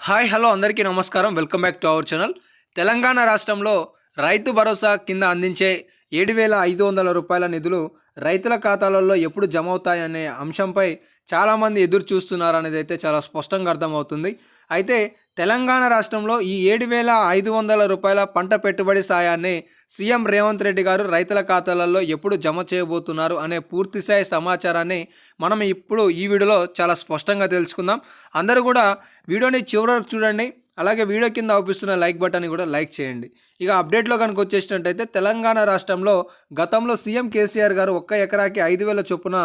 Hi hello అందరికీ నమస్కారం. Welcome back to our channel. Telangana రాష్ట్రంలో రైతు భరోసా కింద అందించే ఏడు వేల ఐదు వందల రూపాయల నిధులు రైతుల ఖాతాలలో ఎప్పుడు జమ అవుతాయనే అంశంపై చాలామంది ఎదురు చూస్తున్నారు అనేది అయితే చాలా స్పష్టంగా అర్థమవుతుంది. అయితే తెలంగాణ రాష్ట్రంలో ఈ ఏడు వేల ఐదు వందల రూపాయల పంట పెట్టుబడి సాయాన్ని సీఎం రేవంత్ రెడ్డి గారు రైతుల ఖాతాలలో ఎప్పుడు జమ చేయబోతున్నారు అనే పూర్తిస్థాయి సమాచారాన్ని మనం ఇప్పుడు ఈ వీడియోలో చాలా స్పష్టంగా తెలుసుకుందాం. అందరూ కూడా వీడియోని చివరి చూడండి. అలాగే వీడియో కింద అవుపిస్తున్న లైక్ బటన్ని కూడా లైక్ చేయండి. ఇక అప్డేట్లో కనుక వచ్చేసినట్టయితే తెలంగాణ రాష్ట్రంలో గతంలో సీఎం కేసీఆర్ గారు ఒక్క ఎకరాకి ఐదు వేల చొప్పున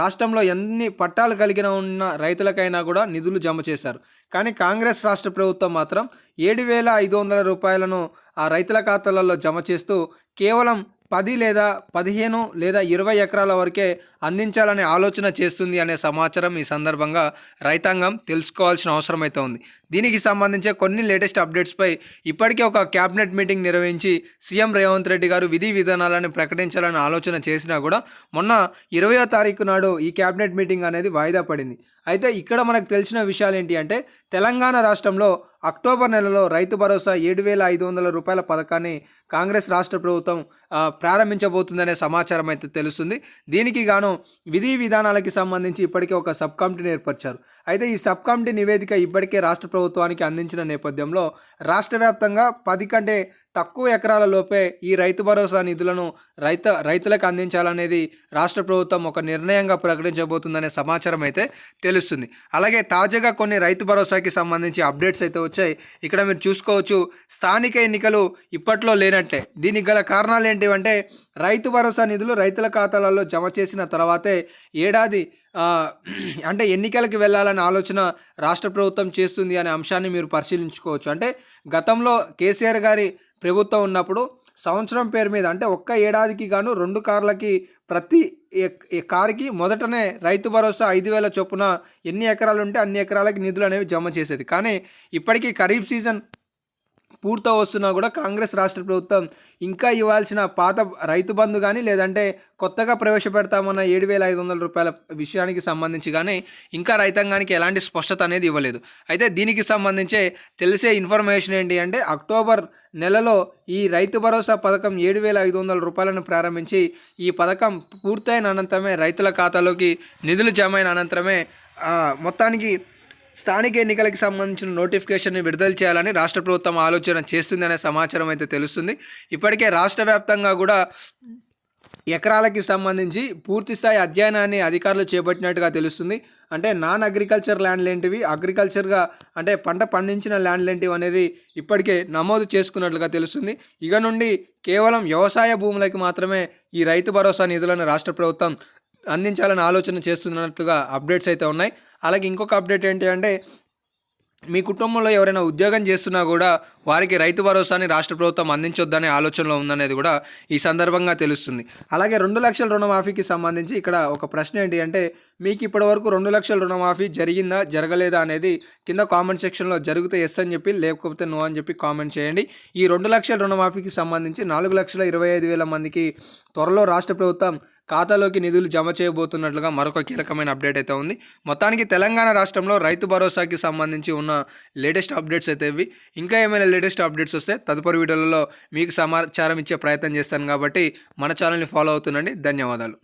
రాష్ట్రంలో ఎన్ని పట్టాలు కలిగిన ఉన్న రైతులకైనా కూడా నిధులు జమ చేశారు. కానీ కాంగ్రెస్ రాష్ట్ర ప్రభుత్వం మాత్రం ఏడు వేల ఐదు వందల రూపాయలను ఆ రైతుల ఖాతాలలో జమ చేస్తూ కేవలం పది లేదా పదిహేను లేదా ఇరవై ఎకరాల వరకే అందించాలనే ఆలోచన చేస్తుంది అనే సమాచారం ఈ సందర్భంగా రైతాంగం తెలుసుకోవాల్సిన అవసరం అయితే ఉంది. దీనికి సంబంధించి కొన్ని లేటెస్ట్ అప్డేట్స్పై ఇప్పటికే ఒక క్యాబినెట్ మీటింగ్ నిర్వహించి సీఎం రేవంత్ రెడ్డి గారు విధి విధానాలను ప్రకటించాలని ఆలోచన చేసినా కూడా మొన్న ఇరవయో తారీఖు నాడు ఈ క్యాబినెట్ మీటింగ్ అనేది వాయిదా పడింది. అయితే ఇక్కడ మనకు తెలిసిన విషయాలు ఏంటి అంటే తెలంగాణ రాష్ట్రంలో అక్టోబర్ నెలలో రైతు భరోసా ఏడు వేల ఐదు వందల రూపాయల పథకాన్ని కాంగ్రెస్ రాష్ట్ర ప్రభుత్వం ప్రారంభించబోతుందనే సమాచారం అయితే తెలుస్తుంది. దీనికి గాను విధి విధానాలకి సంబంధించి ఇప్పటికే ఒక సబ్ కమిటీని ఏర్పరిచారు. అయితే ఈ సబ్ కమిటీ నివేదిక ఇప్పటికే రాష్ట్ర ప్రభుత్వానికి అందించిన నేపథ్యంలో రాష్ట్ర వ్యాప్తంగా పది కంటే తక్కువ ఎకరాల లోపే ఈ రైతు భరోసా నిధులను రైత రైతులకు అందించాలనేది రాష్ట్ర ప్రభుత్వం ఒక నిర్ణయంగా ప్రకటించబోతుందనే సమాచారం అయితే తెలుస్తుంది. అలాగే తాజాగా కొన్ని రైతు భరోసాకి సంబంధించి అప్డేట్స్ అయితే వచ్చాయి. ఇక్కడ మీరు చూసుకోవచ్చు స్థానిక ఎన్నికలు ఇప్పట్లో లేనట్టే దీనికి గల కారణాలు ఏంటివంటే రైతు భరోసా నిధులు రైతుల ఖాతాలలో జమ చేసిన తర్వాతే ఏడాది అంటే ఎన్నికలకు వెళ్ళాలనే ఆలోచన రాష్ట్ర ప్రభుత్వం చేస్తుంది అనే అంశాన్ని మీరు పరిశీలించుకోవచ్చు. అంటే గతంలో కేసీఆర్ గారి ప్రభుత్వం ఉన్నప్పుడు సంవత్సరం పేరు మీద అంటే ఒక్క ఏడాదికి గాను రెండు కార్లకి ప్రతి కార్కి కారుకి మొదటనే రైతు భరోసా ఐదు వేల చొప్పున ఎన్ని ఎకరాలు ఉంటే అన్ని ఎకరాలకి నిధులు అనేవి జమ చేసేది. కానీ ఇప్పటికీ ఖరీఫ్ సీజన్ స్ఫూర్త వస్తున్నా కూడా కాంగ్రెస్ రాష్ట్ర ప్రభుత్వం ఇంకా ఇవ్వాల్సిన పాత రైతు బంధు కానీ లేదంటే కొత్తగా ప్రవేశపెడతామన్న ఏడు వేల ఐదు వందల రూపాయల విషయానికి సంబంధించి కానీ ఇంకా రైతాంగానికి ఎలాంటి స్పష్టత అనేది ఇవ్వలేదు. అయితే దీనికి సంబంధించే తెలిసే ఇన్ఫర్మేషన్ ఏంటి అంటే అక్టోబర్ నెలలో ఈ రైతు భరోసా పథకం ఏడు వేల ఐదు వందల రూపాయలను ప్రారంభించి ఈ పథకం పూర్తయిన అనంతరమే రైతుల ఖాతాలోకి నిధులు జమ అయిన అనంతరమే మొత్తానికి స్థానిక ఎన్నికలకు సంబంధించిన నోటిఫికేషన్ని విడుదల చేయాలని రాష్ట్ర ప్రభుత్వం ఆలోచన చేస్తుందనే సమాచారం అయితే తెలుస్తుంది. ఇప్పటికే రాష్ట్ర వ్యాప్తంగా కూడా ఎకరాలకి సంబంధించి పూర్తిస్థాయి అధ్యయనాన్ని అధికారులు చేపట్టినట్టుగా తెలుస్తుంది. అంటే నాన్ అగ్రికల్చర్ ల్యాండ్లు ఏంటివి? అగ్రికల్చర్గా అంటే పంట పండించిన ల్యాండ్లు ఏంటివి అనేది ఇప్పటికే నమోదు చేసుకున్నట్లుగా తెలుస్తుంది. ఇక నుండి కేవలం వ్యవసాయ భూములకి మాత్రమే ఈ రైతు భరోసా నిధులను రాష్ట్ర ప్రభుత్వం అందించాలని ఆలోచన చేస్తున్నట్లుగా అప్డేట్స్ అయితే ఉన్నాయి. అలాగే ఇంకొక అప్డేట్ ఏంటి అంటే మీ కుటుంబంలో ఎవరైనా ఉద్యోగం చేస్తున్నా కూడా వారికి రైతు భరోసాని రాష్ట్ర ప్రభుత్వం అందించొద్దనే ఆలోచనలో ఉందనేది కూడా ఈ సందర్భంగా తెలుస్తుంది. అలాగే రెండు లక్షల రుణమాఫీకి సంబంధించి ఇక్కడ ఒక ప్రశ్న ఏంటి అంటే మీకు ఇప్పటి వరకు రెండు లక్షల రుణమాఫీ జరిగిందా జరగలేదా అనేది కింద కామెంట్ సెక్షన్లో జరిగితే ఎస్ అని చెప్పి లేకపోతే నో అని చెప్పి కామెంట్ చేయండి. ఈ రెండు లక్షల రుణమాఫీకి సంబంధించి నాలుగు లక్షల ఇరవై ఐదు వేల మందికి త్వరలో రాష్ట్ర ప్రభుత్వం ఖాతాలోకి నిధులు జమ చేయబోతున్నట్లుగా మరొక కీలకమైన అప్డేట్ అయితే ఉంది. మొత్తానికి తెలంగాణ రాష్ట్రంలో రైతు భరోసాకి సంబంధించి ఉన్న లేటెస్ట్ అప్డేట్స్ అయితే ఇవి. ఇంకా ఏమైనా లేటెస్ట్ అప్డేట్స్ వస్తే తదుపరి వీడియోలలో మీకు సమాచారం ఇచ్చే ప్రయత్నం చేస్తాను కాబట్టి మన ఛానల్ని ఫాలో అవుతుండండి. ధన్యవాదాలు.